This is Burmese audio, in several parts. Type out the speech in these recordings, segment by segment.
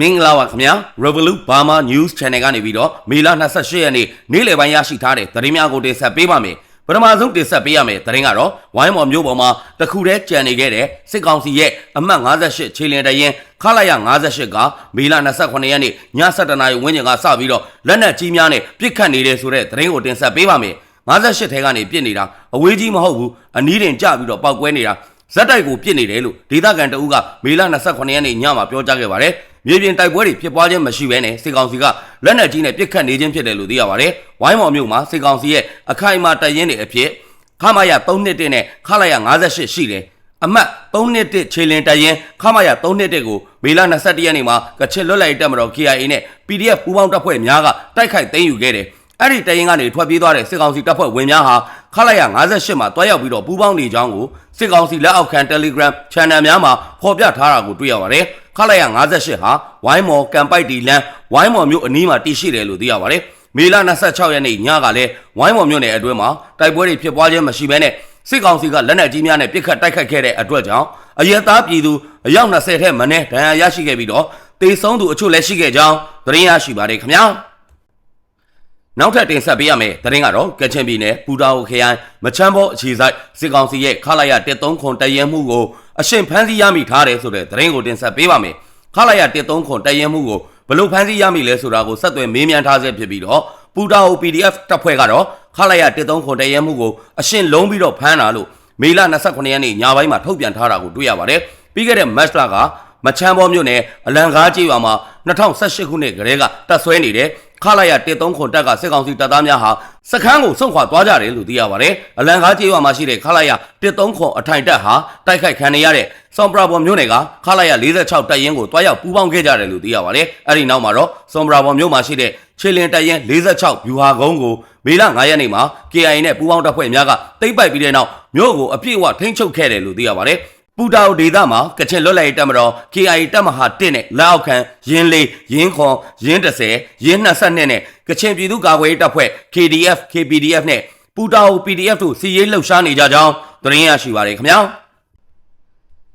မင်္ဂလာပါခင်ဗျာ Revolut Burma News Channel ကနေပြီးတော့မေလ28ရက်နေ့နေ့လယ်ပိုင်းရရှိထားတဲ့သတင်းများကိုတင်ဆက်ပေးပါမယ်ပထမဆုံးတင်ဆက်ပေးရမယ်သတင်းကတော့ဝိုင်းမော်မျိုးပေါ်မှာတခုတည်းကြံနေခဲ့တဲ့စစ်ကောင်စီရဲ့အမှတ်58ခြေလင်တရင်ခလာရ58ကမေလ28ရက်နေ့ည7:00နာရီဝန်းကျင်ကစပြီးတော့လက်နက်ကြီးများနဲ့ပစ်ခတ်နေတဲ့ဆိုတဲ့သတင်းကိုတင်ဆက်ပေးပါမယ်58ထဲကနေပြစ်နေတာအဝေးကြီးမဟုတ်ဘူးအနီးတင်ကြပြီးတော့ပောက်ကွဲနေတာဇက်တိုက်ကိုပြစ်နေတယ်လို့ဒေသခံတအုပ်ကမေလ28ရက်နေ့ညမှာပြောကြားခဲ့ပါတယ်။ မြေပြင်တိုက်ပွဲတွေဖြစ်ပွားခြင်းမရှိဘဲနဲ့စစ်ကောင်စီကလက်နက်ကြီးနဲ့ပစ်ခတ်နေခြင်းဖြစ်တယ်လို့သိရပါတယ်။ဝိုင်းမော်မြို့မှာစစ်ကောင်စီရဲ့အခိုင်အမာတပ်ရင်းတွေအဖြစ်ခမာရ3နှစ်တဲ့နဲ့ခလာရ58ရှိတယ်။အမှတ်3နှစ်တဲ့ခြေလင်တပ်ရင်းခမာရ3နှစ်တဲ့ကိုမေလ21ရက်နေ့မှာကချစ်လွတ်လိုက်တပ်မတော် KIA နဲ့ PDF ပူးပေါင်းတပ်ဖွဲ့များကတိုက်ခိုက်သိမ်းယူခဲ့တယ်။အဲ့ဒီတရင်ကနေထွက်ပြေးသွားတဲ့စစ်ကောင်စီတပ်ဖွဲ့ဝင်များဟာ ခလာရ58မှာတွားရောက်ပြီးတော့ပူးပေါင်းနေကြောင်းကိုစစ်ကောင်စီလက်အောက်ခံ Telegram Channel များမှာဖော်ပြထားတာကိုတွေ့ရပါတယ်။ခလာရ58ဟာဝိုင်းမော်ကံပိုက်တီလန်ဝိုင်းမော်မြို့အနီးမှာတည်ရှိတယ်လို့သိရပါတယ်။မေလ26ရက်နေ့ညကလည်းဝိုင်းမော်မြို့နယ်အတွင်းမှာတိုက်ပွဲတွေဖြစ်ပွားခြင်းမရှိဘဲနဲ့စစ်ကောင်စီကလက်နက်ကြီးများနဲ့ပစ်ခတ်တိုက်ခိုက်ခဲ့တဲ့အတွက်ကြောင့်အရက်သားပြည်သူအယောက်20ထက်မနည်းဒဏ်ရာရရှိခဲ့ပြီးတော့တေဆုံးသူအချို့လည်းရှိခဲ့ကြောင်းသတင်းရရှိပါတယ်ခင်ဗျာ။ နောက်ထပ်တင်ဆက်ပေးရမယ့်သတင်းကတော့ကချင်ပြည်နယ်ပူတာအိုခရိုင်မချမ်းဘောအခြေဆိုင်စစ်ကောင်စီရဲ့ခလာရ139ခွန်တရဲမှုကိုအရှင်ဖမ်းဆီးရမိထားတယ်ဆိုတဲ့သတင်းကိုတင်ဆက်ပေးပါမယ်။ခလာရ139ခွန်တရဲမှုကိုဘလို့ဖမ်းဆီးရမိလဲဆိုတာကိုဆက်သွယ်မေးမြန်းထားဆဲဖြစ်ပြီးတော့ပူတာအို PDF တပ်ဖွဲ့ကတော့ခလာရ139ခွန်တရဲမှုကိုအရှင်လုံးပြီးတော့ဖမ်းတာလို့မေလ29ရက်နေ့ညပိုင်းမှာထုတ်ပြန်ထားတာကိုတွေ့ရပါတယ်။ပြီးခဲ့တဲ့ match ကမချမ်းဘောမြို့နယ်အလံကားကြီးရွာမှာ2018ခုနှစ်ကတည်းကတပ်ဆွဲနေတဲ့ ခလာရ139ခွန်တပ်ကစစ်ကောင်စီတပ်သားများဟာစခန်းကိုဆုံးခွာသွားကြတယ်လို့သိရပါတယ်။အလံကားကြီးရွာမှာရှိတဲ့ခလာရ139ခွန်အထိုင်တပ်ဟာတိုက်ခိုက်ခံနေရတဲ့စွန်ပရာဘော်မြို့နယ်ကခလာရ46တပ်ရင်းကိုတွားရောက်ပူးပေါင်းခဲ့ကြတယ်လို့သိရပါတယ်။အဲဒီနောက်မှာတော့စွန်ပရာဘော်မြို့မှာရှိတဲ့ခြေလင်တပ်ရင်း46ဗျူဟာကုန်းကိုမေလ9ရက်နေ့မှာ KIA နဲ့ပူးပေါင်းတပ်ဖွဲ့များကတိမ့်ပိုက်ပြီးတဲ့နောက်မြို့ကိုအပြည့်အဝထိန်းချုပ်ခဲ့တယ်လို့သိရပါတယ်။ ပူတာအိုဒေသမှာကချင်လွတ်လပ်ရေးတပ်မတော် KIA တပ်မဟာ1နဲ့လက်အောက်ခံရင်းလေးရင်းခွန်ရင်း30ရင်း22နဲ့ကချင်ပြည်သူ့ကာကွယ်ရေးတပ်ဖွဲ့ KDF KPDF နဲ့ပူတာအို PDF တို့စီရေးလှုပ်ရှားနေကြကြောင်းသတင်းရရှိပါတယ်ခင်ဗျာ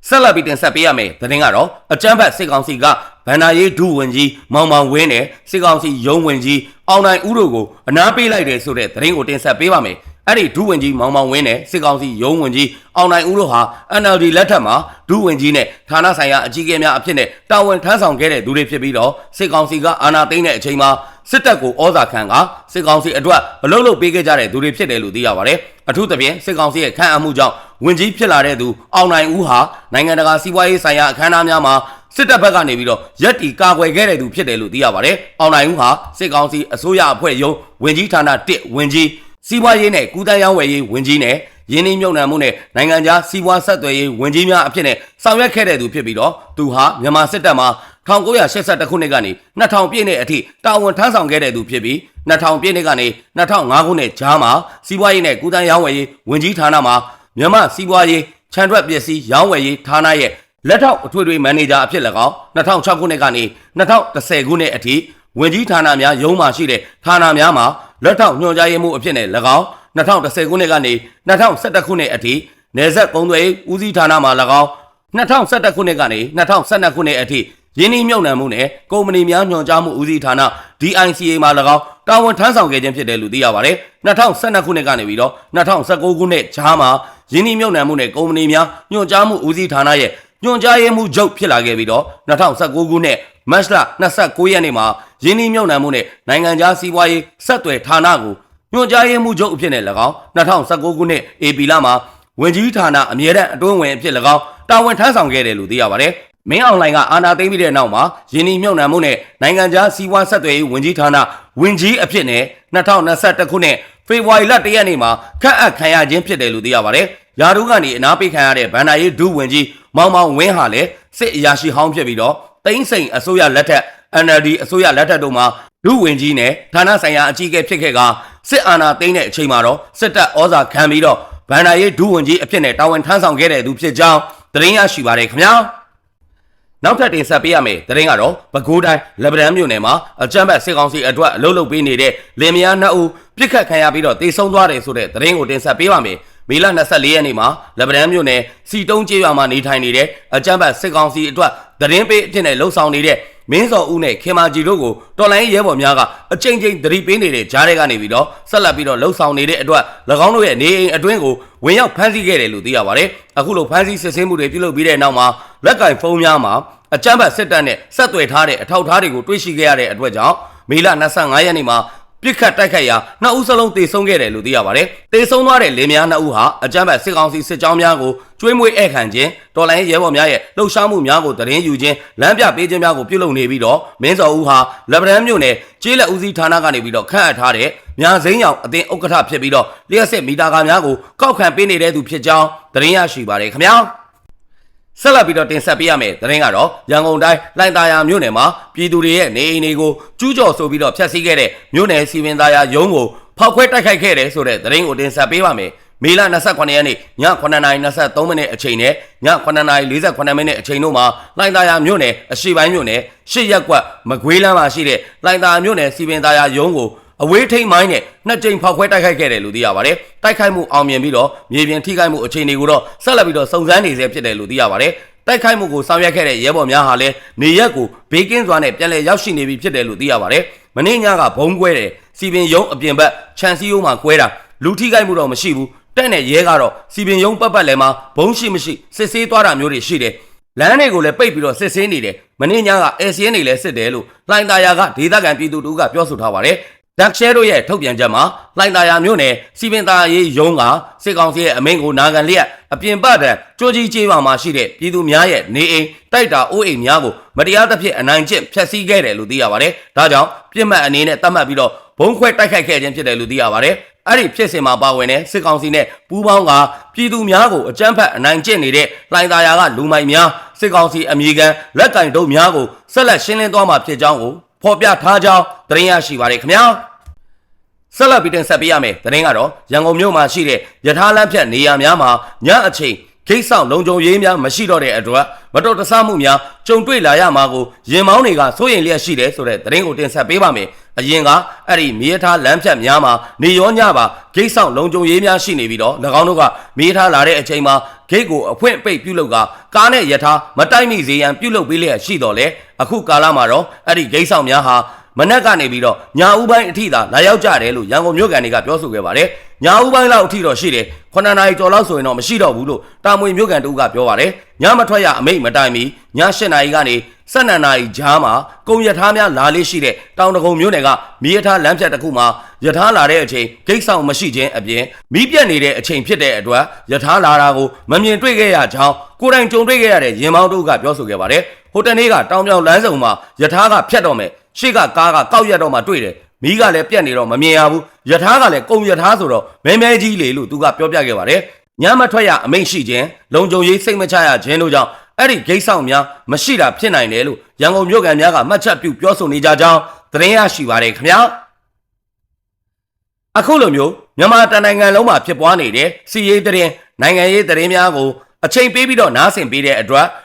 ဆက်လက်ပြီးတင်ဆက်ပေးရမယ်သတင်းကတော့အကြမ်းဖက်စစ်ကောင်စီကဗန္နာရေးဒုဝန်ကြီးမောင်မောင်ဝင်းနဲ့စစ်ကောင်စီရုံးဝန်ကြီးအောင်နိုင်ဦးတို့ကိုအနားပေးလိုက်တယ်ဆိုတဲ့သတင်းကိုတင်ဆက်ပေးပါမယ် အဲ့ဒီဒုဝန်ကြီးမောင်မောင်ဝင်းနဲ့စစ်ကောင်စီရုံးဝန်ကြီးအောင်နိုင်ဦးတို့ဟာ NLD လက်ထက်မှာဒုဝန်ကြီးနဲ့ဌာနဆိုင်ရာအကြီးအကဲများအဖြစ်နဲ့တာဝန်ထမ်းဆောင်ခဲ့တဲ့သူတွေဖြစ်ပြီးတော့စစ်ကောင်စီကအာဏာသိမ်းတဲ့အချိန်မှာစစ်တပ်ကိုဩဇာခံကစစ်ကောင်စီအတွက်အလုပ်လုပ်ပေးခဲ့ကြတဲ့သူတွေဖြစ်တယ်လို့သိရပါတယ်။အထူးသဖြင့်စစ်ကောင်စီရဲ့ခန့်အပ်မှုကြောင့်ဝင်ကြီးဖြစ်လာတဲ့သူအောင်နိုင်ဦးဟာနိုင်ငံတကာစီးပွားရေးဆိုင်ရာအခမ်းအနားများမှာစစ်တပ်ဘက်ကနေပြီးတော့ရက်တီကာကွယ်ခဲ့တဲ့သူဖြစ်တယ်လို့သိရပါတယ်။အောင်နိုင်ဦးဟာစစ်ကောင်စီအစိုးရအဖွဲ့ရုံးဝင်ကြီးဌာန1ဝင်ကြီး စီးပွားရေးနဲ့ကုသရေးဝယ်ရေးဝန်ကြီးနဲ့ရင်းနှီးမြှုပ်နှံမှုနဲ့နိုင်ငံခြားစီးပွားဆက်သွယ်ရေးဝန်ကြီးများအဖြစ်နဲ့ဆောင်ရွက်ခဲ့တဲ့သူဖြစ်ပြီးတော့သူဟာမြန်မာစစ်တပ်မှာ1982ခုနှစ်ကနေ2000ပြည့်နှစ်အထိတာဝန်ထမ်းဆောင်ခဲ့တဲ့သူဖြစ်ပြီး2000ပြည့်နှစ်ကနေ2005ခုနှစ်ကြားမှာစီးပွားရေးနဲ့ကုသရေးဝယ်ရေးဝန်ကြီးဌာနမှာမြန်မာစီးပွားရေးခြံထွက်ပစ္စည်းရောင်းဝယ်ရေးဌာနရဲ့လက်ထောက်အထွေထွေမန်နေဂျာအဖြစ်၎င်း2006ခုနှစ်ကနေ2010ခုနှစ်အထိဝင်ကြီးဌာနများရုံးမှရှိတဲ့ဌာနများမှာ လက်ထောက်ညွှန်ကြားရေးမှူးအဖြစ်နဲ့၎င်း2010ခုနှစ်ကနေ2011ခုနှစ်အထိနေဆက်ကုန်းသွေးဦးစီးဌာနမှာ၎င်း2011ခုနှစ်ကနေ2012ခုနှစ်အထိရင်းနှီးမြှုပ်နှံမှုနဲ့ကုမ္ပဏီများညွှန်ကြားမှုဦးစီးဌာန DICA မှာ၎င်းတာဝန်ထမ်းဆောင်ခဲ့ခြင်းဖြစ်တယ်လို့သိရပါတယ်2012ခုနှစ်ကနေပြီးတော့2019ခုနှစ်ဂျားမှာရင်းနှီးမြှုပ်နှံမှုနဲ့ကုမ္ပဏီများညွှန်ကြားမှုဦးစီးဌာနရဲ့ညွှန်ကြားရေးမှူးချုပ်ဖြစ်လာခဲ့ပြီးတော့2019ခုနှစ်မတ်လ29ရက်နေ့မှာ ရင်းနှီးမြှုပ်နှံမှုနဲ့နိုင်ငံခြားစီးပွားရေးဆက်သွယ်ဌာနကိုညွှန်ကြားရေးမှူးချုပ်အဖြစ်နဲ့၎င်း2019ခုနှစ်ဧပြီလမှာဝင်ကြီးဌာနအမြဲတမ်းအတွင်းဝင်အဖြစ်၎င်းတာဝန်ထမ်းဆောင်ခဲ့တယ်လို့သိရပါတယ်။မင်းအောင်လှိုင်ကအာဏာသိမ်းပြီးတဲ့နောက်မှာယင်းဒီမြုံနှံမှုနဲ့နိုင်ငံခြားစီးပွားဆက်သွယ်ရေးဝန်ကြီးဌာနဝန်ကြီးအဖြစ်နဲ့2021ခုနှစ်ဖေဖော်ဝါရီလ1ရက်နေ့မှာခန့်အပ်ခံရခြင်းဖြစ်တယ်လို့သိရပါတယ်။ယာတို့ကနေအနားပေးခံရတဲ့ဗန္ဒာရေးဒုဝန်ကြီးမောင်မောင်ဝင်းဟာလည်းစစ်အရာရှိဟောင်းဖြစ်ပြီးတော့ တိမ့်စိန်အစိုးရလက်ထက် NLD အစိုးရလက်ထက်တို့မှာဒုဝန်ကြီးနဲ့ဌာနဆိုင်ရာအကြီးအကဲဖြစ်ခဲ့ကစစ်အာဏာသိမ်းတဲ့အချိန်မှာတော့စစ်တပ်ဩဇာခံပြီးတော့ဗန္ဒာရေးဒုဝန်ကြီးအဖြစ်နဲ့တာဝန်ထမ်းဆောင်ခဲ့တဲ့သူဖြစ်ကြောင်းသတင်းရရှိပါတယ်ခင်ဗျာနောက်ထပ်တင်ဆက်ပေးရမယ့်သတင်းကတော့ပဲခူးတိုင်းလက်ဗရန်မြို့နယ်မှာအကြမ်းဖက်စစ်ကောင်စီအတွက်အလုပ်လုပ်ပေးနေတဲ့လင်မယားနှစ်ဦးပြစ်ခတ်ခံရပြီးတော့တေဆုံးသွားတယ်ဆိုတဲ့သတင်းကိုတင်ဆက်ပေးပါမယ် မေလ24ရက်နေ့မှာလက်ဗရန်မြို့နယ်စီတုံးကျေးရွာမှာနေထိုင်နေတဲ့အကြမ်းဖက်စစ်ကောင်စီအတွက်သတင်းပေးအဖြစ်နဲ့လှုံ့ဆော်နေတဲ့မင်းစော်ဦးနဲ့ခင်မာကြီးတို့ကိုတော်လိုင်းရဲဘော်များကအကြိမ်ကြိမ်သတိပေးနေတဲ့ကြားတွေကနေပြီးတော့ဆက်လက်ပြီးတော့လှုပ်ဆောင်နေတဲ့အတွက်၎င်းတို့ရဲ့နေအိမ်အတွင်းကိုဝင်ရောက်ဖမ်းဆီးခဲ့တယ်လို့သိရပါတယ်အခုလိုဖမ်းဆီးစစ်ဆေးမှုတွေပြုလုပ်ပြီးတဲ့နောက်မှာလက်ကင်ဖုန်းများမှာအကြမ်းဖက်စစ်တပ်နဲ့ဆက်သွယ်ထားတဲ့အထောက်အထားတွေကိုတွေ့ရှိခဲ့ရတဲ့အတွက်ကြောင့်မေလ25ရက်နေ့မှာ ပြစ်ခတ်တိုက်ခိုက်ရာနှစ်ဦးစလုံးတေဆုံးခဲ့တယ်လို့သိရပါတယ်။တေဆုံးသွားတဲ့လင်မယားနှစ်ဦးဟာအကြမ်းဖက်စစ်ကောင်စီစစ်ကြောင်းများကိုကျွေးမွေးဧည့်ခံခြင်းတော်လိုင်းရဲဘော်များရဲ့လှုပ်ရှားမှုများကိုတရင်ယူခြင်းလမ်းပြပေးခြင်းများကိုပြုလုပ်နေပြီးတော့မင်းစော်ဦးဟာလက်ဗရန်မြို့နယ်ကျေးလက်ဦးစီးဌာနကနေပြီးတော့ခန့်အပ်ထားတဲ့မြာစိမ်းရောင်အသင်းဥက္ကဋ္ဌဖြစ်ပြီးတော့လျှက်စစ်မီတာကာများကိုကောက်ခံပေးနေတဲ့သူဖြစ်ကြောင်းတရင်ရရှိပါတယ်ခင်ဗျာ။ ဆက်လက်ပြီးတော့တင်ဆက်ပေးရမယ်သတင်းကတော့ရန်ကုန်တိုင်းလိုင်သာယာမြို့နယ်မှာပြည်သူတွေရဲ့နေအိမ်တွေကိုကျူးကျော်ဆိုပြီးတော့ဖျက်ဆီးခဲ့တဲ့မြို့နယ်စီမံသားယာရုံးကိုဖောက်ခွဲတိုက်ခိုက်ခဲ့တယ်ဆိုတဲ့သတင်းကိုတင်ဆက်ပေးပါမယ်မေလ28ရက်နေ့ည9:23မိနစ်အချိန်နဲ့ည9:48မိနစ်အချိန်တို့မှာလိုင်သာယာမြို့နယ်အရှိပိုင်းမြို့နယ်ရှစ်ရက်ကွက်မကွေးလမ်းမှာရှိတဲ့လိုင်သာယာမြို့နယ်စီပင်သားယာရုံးကို အဝေးထိန်မိုင်းနဲ့နှစ်ကြိမ်ဖောက်ခွဲတိုက်ခိုက်ခဲ့တယ်လို့သိရပါတယ်။တိုက်ခိုက်မှုအောင်မြင်ပြီးတော့မြေပြင်ထိခိုက်မှုအခြေအနေကိုတော့ဆက်လက်ပြီးတော့စုံစမ်းနေဆဲဖြစ်တယ်လို့သိရပါတယ်။တိုက်ခိုက်မှုကိုဆောင်ရွက်ခဲ့တဲ့ရဲဘော်များဟာလည်းနေရက်ကိုဘေးကင်းစွာနဲ့ပြန်လည်ရောက်ရှိနေပြီဖြစ်တယ်လို့သိရပါတယ်။မနေ့ညကဘုံကွဲတယ်စီပင်ယုံအပြင်ဘက်ခြံစည်းရိုးမှာကွဲတာလူထိခိုက်မှုတော့မရှိဘူး။တက်နဲ့ရဲကတော့စီပင်ယုံပတ်ပတ်လည်မှာဘုံရှိမရှိစစ်ဆေးသွားတာမျိုးတွေရှိတယ်။လမ်းတွေကိုလည်းပိတ်ပြီးတော့စစ်ဆေးနေတယ်။မနေ့ညက ASN တွေလည်းစစ်တယ်လို့လှိုင်သာယာကဒေသခံပြည်သူတို့ကပြောဆိုထားပါတယ်။ ดักရှဲတို့ရဲ့ထုတ်ပြန်ချက်မှာလှိုင်သာယာမြို့နယ်စီပင်သာရေးရုံးကစစ်ကောင်စီရဲ့အမိန့်ကိုနာခံလျက်အပြင်ပတံကြိုးကြီးကျေးပါမှာရှိတဲ့ပြည်သူများရဲ့နေအိမ်တိုက်တာအိုးအိမ်များကိုမတရားသဖြင့်အနိုင်ကျင့်ဖျက်ဆီးခဲ့တယ်လို့သိရပါတယ်။ဒါကြောင့်ပြစ်မှတ်အနေနဲ့တတ်မှတ်ပြီးတော့ဘုံခွဲတိုက်ခိုက်ခဲ့ခြင်းဖြစ်တယ်လို့သိရပါတယ်။အဲ့ဒီဖြစ်စဉ်မှာပါဝင်တဲ့စစ်ကောင်စီနဲ့ပူးပေါင်းကပြည်သူများကိုအကြမ်းဖက်အနိုင်ကျင့်နေတဲ့လှိုင်သာယာကလူမိုက်များစစ်ကောင်စီအမည်ခံလက်ကင်တို့များကိုဆက်လက်ရှင်းလင်းသွားမှာဖြစ်ကြောင်းကိုဖော်ပြထားကြောင်း သတင်းရရှိပါတယ်ခင်ဗျာ။ဆက်လက်ပြီးတင်ဆက်ပေးရမယ်။သတင်းကတော့ရန်ကုန်မြို့မှာရှိတဲ့ယထာလမ်းဖြတ်နေရာများမှာညအချိန်ဂိတ်ဆောင်လုံခြုံရေးများမရှိတော့တဲ့အတွက်မတော်တဆမှုများကြုံတွေ့လာရမှာကိုရင်မောင်းတွေကစိုးရိမ်လျက်ရှိတယ်ဆိုတဲ့သတင်းကိုတင်ဆက်ပေးပါမယ်။အရင်ကအဲ့ဒီမြေထားလမ်းဖြတ်များမှာနေရောညပါဂိတ်ဆောင်လုံခြုံရေးများရှိနေပြီးတော့၎င်းတို့ကမြေထားလာတဲ့အချိန်မှာဂိတ်ကိုအဖွင့်ပိတ်ပြုလုပ်ကကားနဲ့ယထာမတိုက်မိစေရန်ပြုလုပ်ပေးလျက်ရှိတော့လေအခုကာလမှာတော့အဲ့ဒီဂိတ်ဆောင်များဟာ မနက်ကနေပြီးတော့ညာဦးပိုင်းအထိသာလာရောက်ကြတယ်လို့ရန်ကုန်မြို့ကန်တွေကပြောဆိုခဲ့ပါတယ်။ညာဦးပိုင်းလောက်အထိတော့ရှိတယ်။9နာရီကျော်လောက်ဆိုရင်တော့မရှိတော့ဘူးလို့တာမွေမြို့ကန်တူကပြောပါတယ်။ညမထွက်ရအမိတ်မတိုင်မီည8နာရီကနေ12နာရီကြားမှာကုံရထားများလာလေးရှိတဲ့တောင်တကုံမြို့နယ်ကမြေရထားလမ်းဖြတ်တစ်ခုမှာရထားလာတဲ့အချိန်ဂိတ်ဆောင်မရှိခြင်းအပြင်မီးပြတ်နေတဲ့အချိန်ဖြစ်တဲ့အတွက်ရထားလာတာကိုမမြင်တွေ့ခဲ့ရကြောင်းကိုယ်တိုင်ကြုံတွေ့ခဲ့ရတဲ့ရင်မောင်းတို့ကပြောဆိုခဲ့ပါတယ်။ဟိုတနေ့ကတောင်ပြောင်လမ်းစုံမှာရထားကဖြတ်တော့မယ် ရှေ့ကကားကကောက်ရက်တော့မှတွေ့တယ်မီးကလည်းပြတ်နေတော့မမြင်ရဘူးယထာကလည်းကုံယထာဆိုတော့မဲမဲကြီးလေလို့သူကပြောပြခဲ့ပါတယ်ညမထွက်ရအမိန့်ရှိခြင်းလုံခြုံရေးစိတ်မချရခြင်းတို့ကြောင့်အဲ့ဒီဂိတ်ဆောင်များမရှိတာဖြစ်နိုင်တယ်လို့ရန်ကုန်မြို့ကန်များကမှတ်ချက်ပြုပြောဆိုနေကြကြောင်းသတင်းရရှိပါတယ်ခင်ဗျာအခုလိုမျိုးမြန်မာတနိုင်ငံလုံးမှာဖြစ်ပွားနေတဲ့စီရေးသတင်းနိုင်ငံရေးသတင်းများကိုအချိန်ပေးပြီးတော့နားဆင်ပေးတဲ့အတွက်